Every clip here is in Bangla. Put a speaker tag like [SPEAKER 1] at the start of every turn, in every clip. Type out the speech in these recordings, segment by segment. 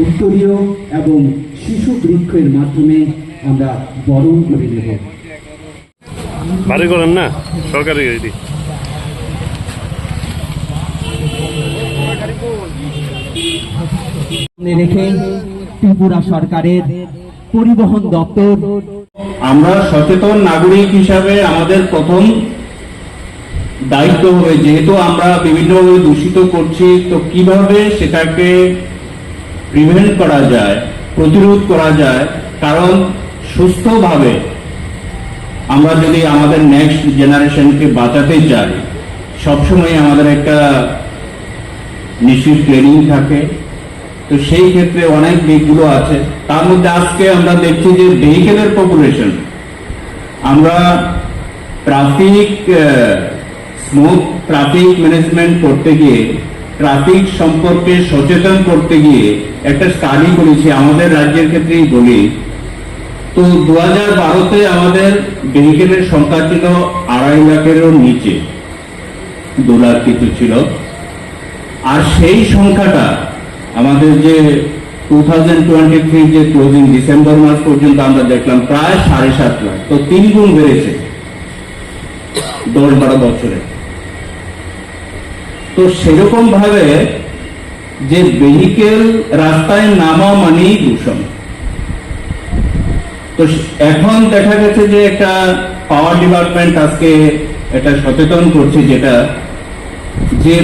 [SPEAKER 1] উত্তরীয় এবং শিশু বৃক্ষের মাধ্যমে আমরা বরণ করে নেব।
[SPEAKER 2] করেন না? সরকারি
[SPEAKER 1] রেখে ত্রিপুরা সরকারের পরিবহন দপ্তর।
[SPEAKER 3] আমরা সচেতন নাগরিক হিসাবে আমাদের প্রথম দায়িত্ব হবে যেহেতু আমরা বিভিন্নভাবে দূষিত করছি, তো কীভাবে সেটাকে প্রিভেন্ট করা যায়, প্রতিরোধ করা যায়? কারণ সুস্থভাবে আমরা যদি আমাদের নেক্সট জেনারেশনকে বাঁচাতে চাই, সবসময় আমাদের একটা নিশ্চিত ট্রেনিং থাকে। তো সেই ক্ষেত্রে অনেক দিকগুলো আছে। তার মধ্যে আজকে আমরা দেখছি যে ভেহিকেলের পপুলেশন আমরা ট্রাফিক স্মুথ ট্রাফিক ম্যানেজমেন্ট করতে গিয়ে ট্রাফিক সম্পর্কে সচেতন করতে গিয়ে একটা স্টাডি করেছি আমাদের রাজ্যের ক্ষেত্রেই বলি। তো দু হাজার বারোতে আমাদের ভেহিকেলের সংখ্যা ছিল আড়াই লাখেরও নিচে। দু লাখ কিছু ছিল। আর সেই সংখ্যাটা আমাদের যে টু থাউজেন্ড টোয়েন্টি থ্রি যে ক্লোজিং ডিসেম্বর মাস পর্যন্ত আমরা দেখলাম, প্রায় সাড়ে সাত লাখ। তো তিন গুণ বেড়েছে। দশ বারো বছরে। তো সেরকম ভাবে যে ভেহিকেল রাস্তায় নামা মানেই দূষণ। তো এখন দেখা গেছে যে একটা পাওয়ার ডিপার্টমেন্ট আজকে এটা সচেতন করছে যেটা যে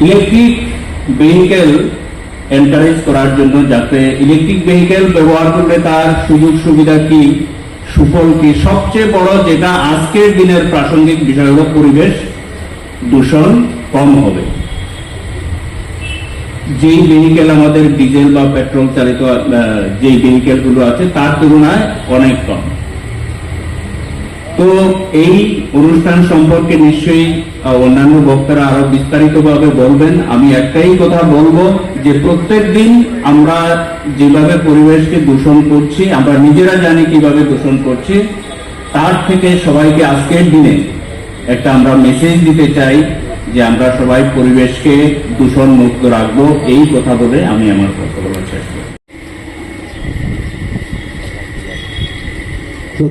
[SPEAKER 3] ইলেকট্রিক ভেহিকেল এনকারেজ করার জন্য যাতে ইলেকট্রিক ভেহিকেল ব্যবহার করলে তার সুযোগ সুবিধা কি সুফল কি? সবচেয়ে বড় যেটা আজকের দিনের প্রাসঙ্গিক বিষয় হল পরিবেশ, দূষণ কম হবে। যেই ভেহিকেল আমাদের ডিজেল বা পেট্রোল চালিত যেই ভেহিকেলগুলো আছে, তার তুলনায় অনেক কম। তো এই অনুষ্ঠান সম্পর্কে নিশ্চয়ই অন্যান্য বক্তারা আরও বিস্তারিত ভাবে বলবেন আমি একটাই কথা বলব যে প্রত্যেক দিন আমরা যেভাবে পরিবেশকে দূষণ করছি, আমরা নিজেরা জানি কীভাবে দূষণ করছি, তার থেকে সবাইকে আজকের দিনে একটা আমরা মেসেজ দিতে চাই যে আমরা সবাই পরিবেশকে দূষণ মুক্ত রাখব এই কথা বলে আমি আমার কথা বলার চেষ্টা।